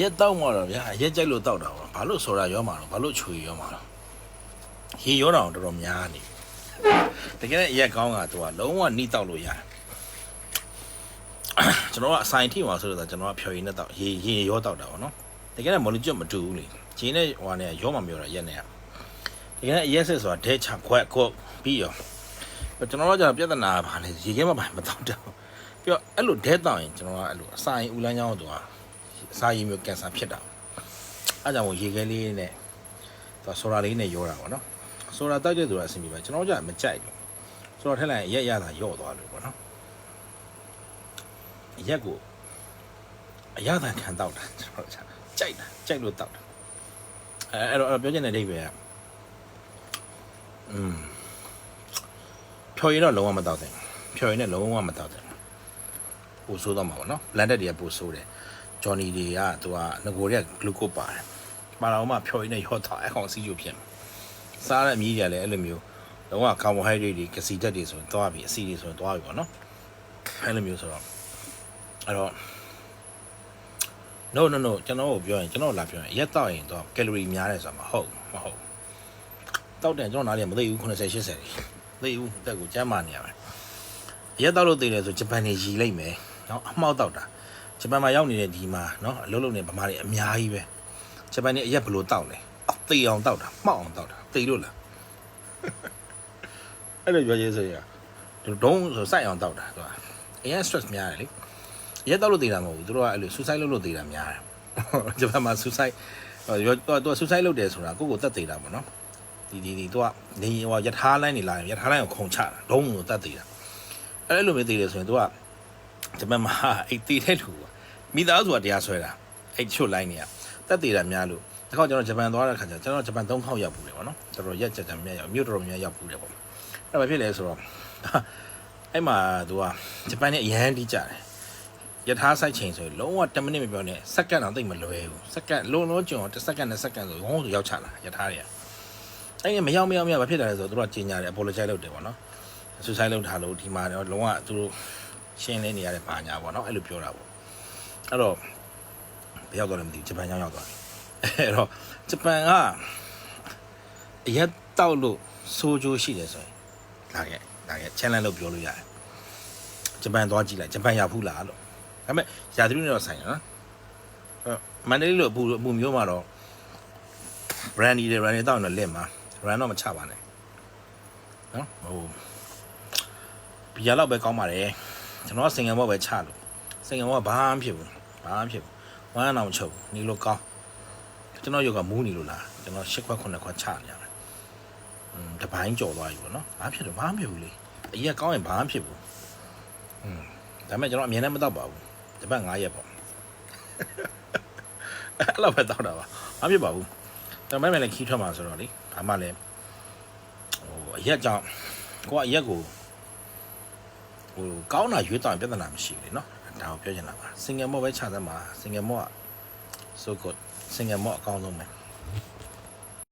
ရက်တောက်မှာတော့ဗျာရက်ကြိုက်လို့တောက်တာပါဘာလို့ဆိုတာရောမှာတော့ဘာလို့ချွေရောမှာတော့ရေရောတာတော်တော်များနေတကယ်နဲ့ရက်ကောင်းကသူကလုံးဝနှီးတောက်လို့ရတယ်ကျွန်တော်ကအဆိုင်ထိမှာဆိုတော့ကျွန်တော်ကဖြော်ရည်နဲ့တောက်ရေရေရောတောက်တာပေါ့နော်တကယ်နဲ့မော်လီကျွတ်မတူဘူးလေဂျင်းနဲ့ဟိုကနေရောမှာမျိုးတာရက်နဲ့တကယ်နဲ့ရက်စစ်ဆိုတာဒဲချခွက်ခုတ်ပြီးရောကျွန်တော်တို့ကပြဿနာပါလေရေခဲမပိုင်မတောက်တော့ပြီးတော့အဲ့လိုဒဲတောက်ရင်ကျွန်တော်ကအဲ့လိုအဆိုင်ဦးလန်းချောင်းသူက အစာရည်မျိုးကင်ဆာဖြစ်တာအဲကြောင့်မို့ရေခဲလေးနဲ့သူဆိုရာလေးနဲ့ရောတာပေါ့နော်ဆိုရာတောက်တဲ့သူကအဆင်ပြေပါကျွန်တော်ကြမကြိုက်ဘူးဆိုတော့ထက်လိုက်ရက်ရတာရော့သွားလို့ပေါ့နော်ရက်ကိုအရသာခံတောက်တာကျွန်တော်ကြကြိုက်တာကြိုက်လို့တောက်တာအဲအဲ့တော့ပြောချင်တဲ့အိဗယ်ကอืมဖြော်ရည်တော့လုံးဝမတောက်တယ်ဖြော်ရည်နဲ့လုံးဝမတောက်တယ်ပူဆိုးတော့မှာပေါ့နော် blended တွေကပူဆိုးတယ် ဂျော်နီတွေကသူကငကိုတွေကဂလူကိုပါတယ်ပါတော့မှဖြော်ရည်နဲ့ရော့ထားအကောင်စီးကျုပ်ဖြစ်မှာစားတဲ့အမြည်တွေကလည်းအဲ့လိုမျိုးလုံးဝကာဗွန်ဟိုက်ဒရိတ်တွေကစီဓာတ်တွေဆိုရင်သွားပြီအဆီတွေဆိုရင်သွားပြီပေါ့နော်အဲ့လိုမျိုးဆိုတော့အဲ့တော့ no no no ကျွန်တော်ကိုပြောရင်ကျွန်တော်လာပြောရင်ရက်တော့ရင်တော့ကယ်လိုရီများတယ်ဆိုတာမဟုတ်မဟုတ်တောက်တယ်ကျွန်တော်နားလည်းမသိဘူး80 80တွေသိဘူးတက်ကိုကျမ်းမာနေရမယ်ရက်တော့လို့သိတယ်ဆိုဂျပန်နေရီလိုက်မယ်နော်အမှောက်တော့တာ ဂျပန်မှာရောက်နေတဲ့ဒီမှာเนาะအလုပ်လုပ်နေဗမာတွေအများကြီးပဲဂျပန်နေအရက်ဘလို့တောက်လဲအော်တေအောင်တောက်တာမှောက်အောင်တောက်တာတေလို့လားအဲ့လိုပြောရေးဆိုရဒုံဆိုစိုက်အောင်တောက်တာသူကအရင် stress များတယ်လေရက်တောက်လို့တေတာမဟုတ်ဘူးသူတို့ကအဲ့လို suicide လုပ်လို့တေတာများတယ်ဂျပန်မှာ suicide ရောသူက suicide လုပ်တယ်ဆိုတာကိုယ့်ကိုတတ်တေတာပေါ့နော်ဒီဒီဒီသူကနေဟိုရထားလိုင်းနေလာရင်ရထားလိုင်းကိုခုံချတာဒုံကိုတတ်တေတာအဲ့လိုမျိုးတေတယ်ဆိုရင်သူကဂျပန်မှာအဲ့တေတဲ့လူက မိသားစုကတရားဆွဲတာအဲ့ချွတ်လိုက်နေရတက်တည်တာများလို့ဒီခေါက်ကျွန်တော်ဂျပန်သွားတဲ့ခါကျကျွန်တော်ဂျပန်၃ခေါက်ရောက်ဘူးလေပေါ့နော်တော်တော်ရက်ကြကြမြတ်ရောက်မြို့တော်တော်များရောက်ဘူးလေပေါ့အဲ့ဘာဖြစ်လဲဆိုတော့အဲ့မှာသူကဂျပန်နဲ့အရန်တီးကြတယ်ယထာဆိုင်ချိန်ဆိုရင်လုံးဝ10မိနစ်မပြောနဲ့စက္ကန့်တော့သိပ်မလွယ်ဘူးစက္ကန့်လုံးလုံးကျွန်တော်တစ်စက္ကန့်နဲ့စက္ကန့်ဆိုဝုန်းဆိုရောက်ချလာယထာတွေကအဲ့ဒီမရောက်မရောက်မရောက်ဘာဖြစ်လာလဲဆိုတော့သူတို့ကကြီးညာတယ် apologize လုပ်တယ်ပေါ့နော် suicide လုပ်ထားလို့ဒီမှာတော့လုံးဝသူတို့ရှင်းလင်းနေရတဲ့ဘာညာပေါ့နော်အဲ့လိုပြောတာပေါ့ အဲ့တော့ဘယ်ရောက်သွားလဲမသိဘူးဂျပန်ရောက်ရောက်သွားပြီအဲ့တော့ဂျပန်ကအရက်တောက်လို့ဆိုးကျိုးရှိတယ်ဆိုရင်လာခဲ့လာခဲ့ challenge လုပ်ပြောလို့ရတယ်ဂျပန်သွားကြည့်လိုက်ဂျပန်ရောက်ဘူးလားလို့ဒါပေမဲ့ရာသီဥတုနဲ့တော့ဆိုင်တယ်နော်အဲ့မန္တလေးလိုအပူအပူမျိုးမှာတော့ brandy တွေ brandy တောက်ရင်တော့လက်မှာ brand တော့မချပါနဲ့နော်ဟိုဘီယာတော့ပဲကောင်းပါတယ်ကျွန်တော်ကစင်ကာဘောပဲချလို့ စင်ကမောကဘာမှဖြစ်ဘူးဘာမှဖြစ်ဘူးဝမ်းအောင်ချုပ်နေလို့ကောင်းကျွန်တော်ယောက်ကမူးနေလို့လားကျွန်တော်၈ခွက်9ခွက်ချနေရတယ်อืมတပိုင်းကြော်သွားပြီပေါ့နော်ဘာဖြစ်တော့ဘာမှဖြစ်ဘူးလေအရက်ကောင်းရင်ဘာမှဖြစ်ဘူးอืมဒါပေမဲ့ကျွန်တော်အမြင်နဲ့မတော့ပါဘူးတပတ်9ရက်ပေါ့အဲ့လိုပဲတော့တာပါဘာဖြစ်ပါဘူးကျွန်တော်မဲမဲလည်းခီးထွက်မှာဆိုတော့လေဘာမှလည်းဟိုအရက်ကြောင့်ကိုကအရက်ကိုဟိုကောင်းတာရွေးတော့ပြဿနာမရှိဘူးလေနော် ဒါကိုပြောချင်တာပါစင်ငယ်မော့ပဲခြာသမ်းပါစင်ငယ်မော့က so good စင်ငယ်မော့အကောင်းဆုံးပဲ